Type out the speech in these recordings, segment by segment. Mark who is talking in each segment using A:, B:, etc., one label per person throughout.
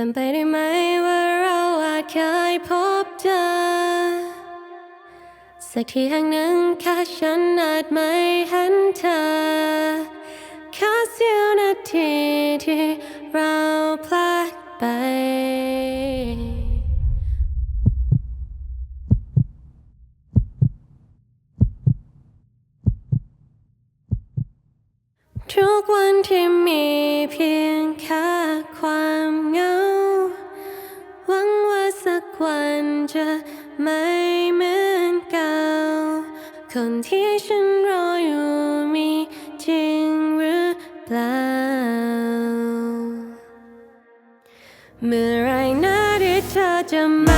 A: เป็นไปได้ไหมว่าเราอาจเคยพบเจอ สักทีแห่งหนึ่งแค่ฉันอาจไม่เห็นเธอแค่เสี้ยวนาทีที่เราพลาดไปทุกวันที่มีเพียง จะไม่เหมือนเก่า คนที่ฉันรออยู่มีจริงหรือเปล่า เมื่อไรนะที่เธอจะมา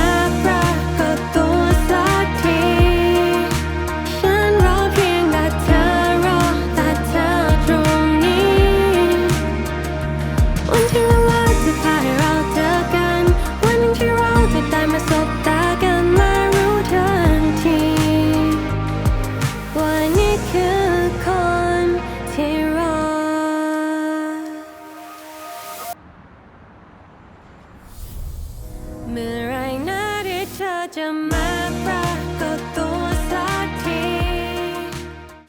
A: such a